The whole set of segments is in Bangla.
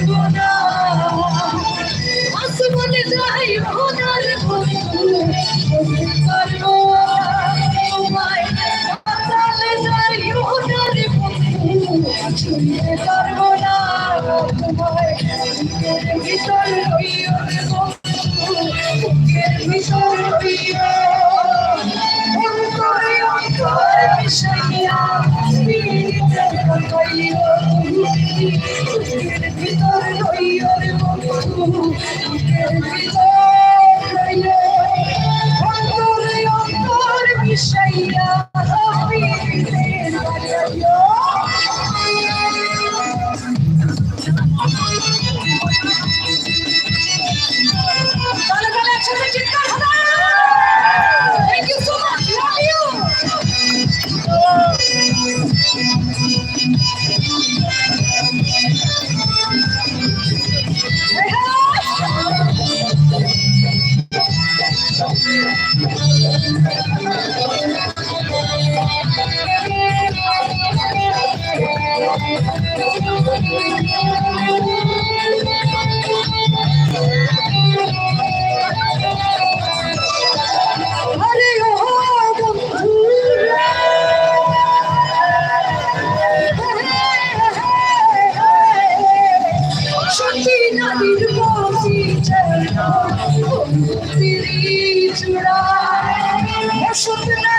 Ecuador don't care. চূড়া সত্য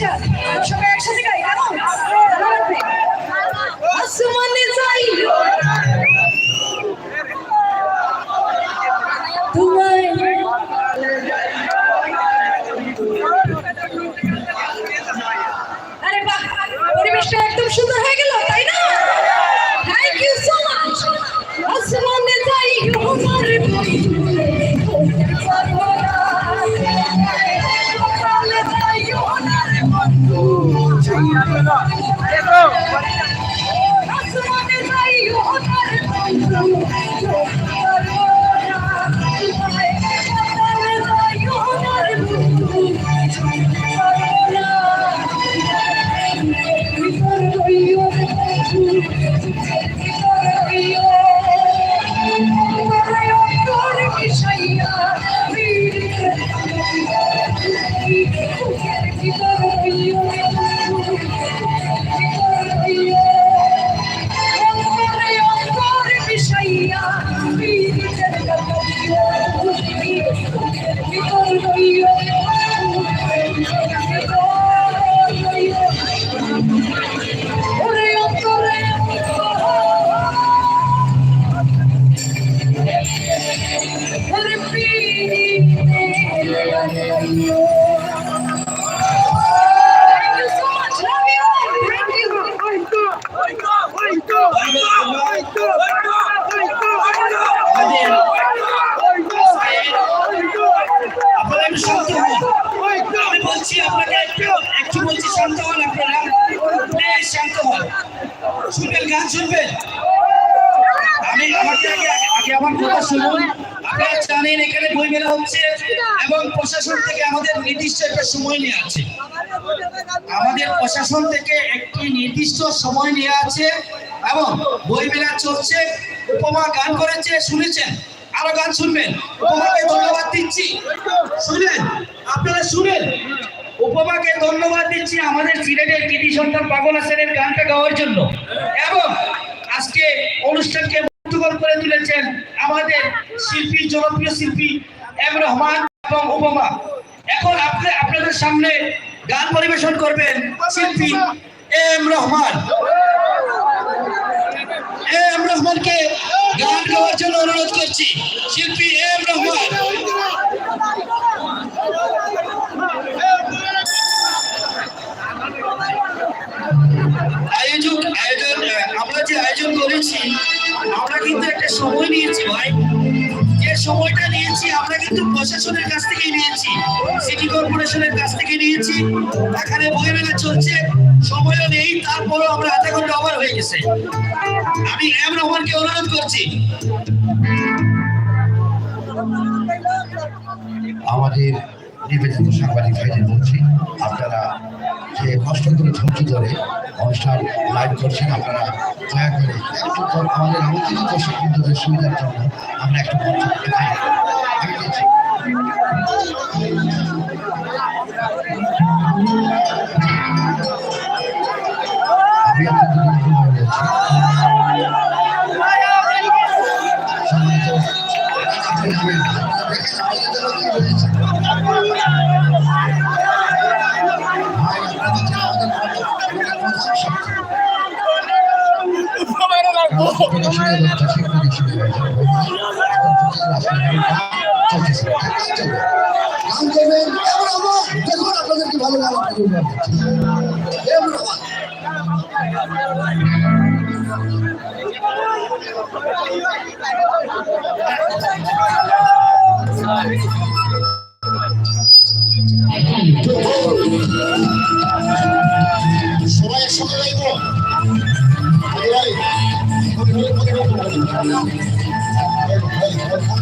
Yeah. Let's go. গান শুনবেন? আমি আগে আমার কথা শুনুন। আপনারা জানেন, এখানে বই মেলা হচ্ছে এবং প্রশাসন থেকে আমাদের নির্দিষ্ট একটা সময় নিয়ে আছে। আমাদের প্রশাসন থেকে একটি নির্দিষ্ট সময় নিয়ে আছে এবং বই মেলা চলছে। উপমা গান করেছে, শুনেছেন? আরও গান শুনবেন। উপমাকে ধন্যবাদ দিচ্ছি। শুনেন? আপনারা শুনেন? উপমাকে ধন্যবাদ দিচ্ছি আমাদের সিলেটের কৃতি সন্তান পাগল হাসানের গানটা গাওয়ার জন্য। এবং আজকে অনুষ্ঠানকে মুগ্ধকর করে তুলেছেন আমাদের শিল্পী, জনপ্রিয় শিল্পী এম রহমান এবং উপমা এখন আপনি আপনাদের সামনে গান পরিবেশন করবেন শিল্পী এম রহমান। এম রহমানকে গান গাওয়ার জন্য অনুরোধ করছি। কিন্তু প্রশাসনের কাছ থেকে নিয়েছি। সিটি কর্পোরেশনের কাছ থেকে নিয়েছি। এখানে বই মেলা চলছে। সময়ও নেই। তারপরও আমরা আধা ঘণ্টা ওভার হয়ে গেছে। আমি এম রহমানকে অনুরোধ করছি। আমাদের নিবেদিত সাংবাদিক ভাইদের বলছি আপনারা যে কষ্ট করে ধৈর্য ধরে অনুষ্ঠান লাইভ করছেন, আপনারা দয়া করে একটু আমাদের আমন্ত্রিত দর্শক বিন্দুদের সুবিধার জন্য আমরা একটু Oh, my God. চলতেছে গান করবেন এবার আমার দেখুন আপনাদেরকে ভালো গান সবাই একসঙ্গে যাইব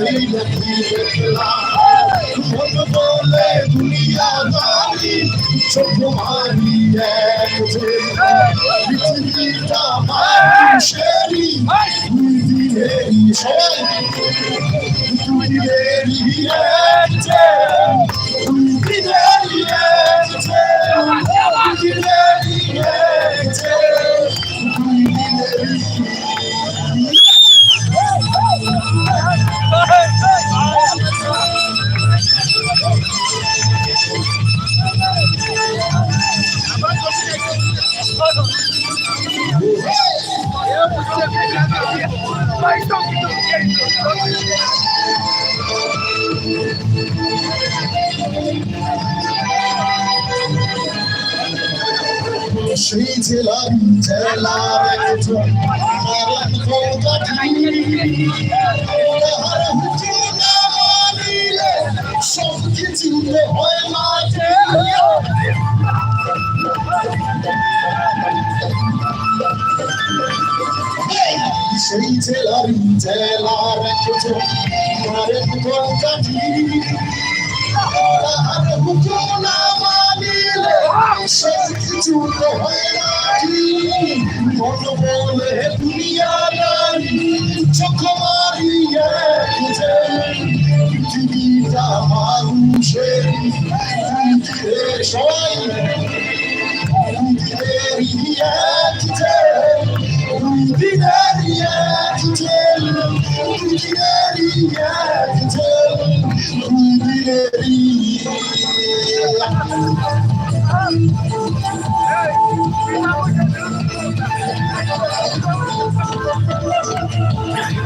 সেই নদী একলা ভোট বলে দুনিয়া দারি চোখ মারি এক যে পৃথিবীটা মানুষেরই দুই দিনেরই সেই দুই দিনেরই এক যে দুই দিনের শ্রী ছিলাম জেলার একজন সব কিছু হয় মাঝে সেই জেলার জেলার একজন আর মুখ না মানিয়ে আসে চুপ মন বলে দুনিয়া নারী চোখ মারিয়ে পৃথিবীটা মানুষের সবাই Yeah.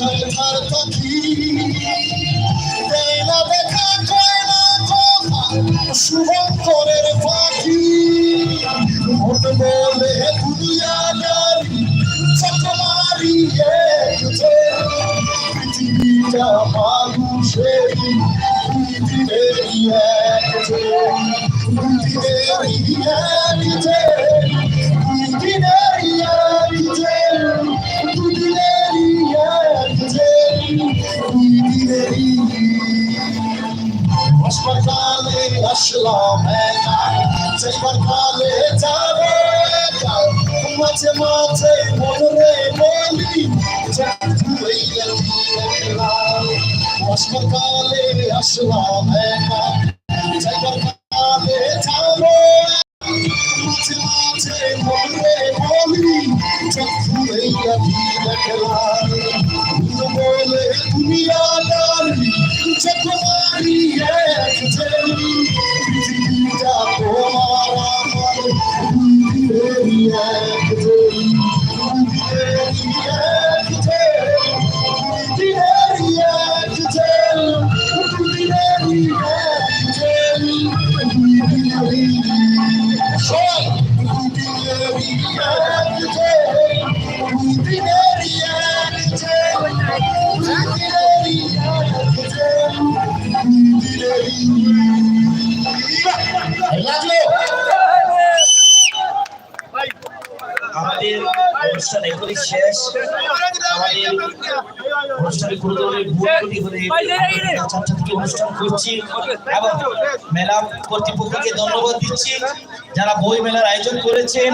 সন্তার পাখি দেয় না দেখা কয় না কথা শুভঙ্করের পাখি মন বলে দুনিয়া গাড়ি চকমারিয়ে পৃথিবীটা মানুষের পৃথিবীর এক পৃথিবীর এক আসলো মেলায় সেইবার কালে যাবে মাঝে মাঝে মনে বলি আসলো কালে আসলো মেলায় মেলা কর্তৃপক্ষকে ধন্যবাদ দিচ্ছি যারা বই মেলার আয়োজন করেছেন।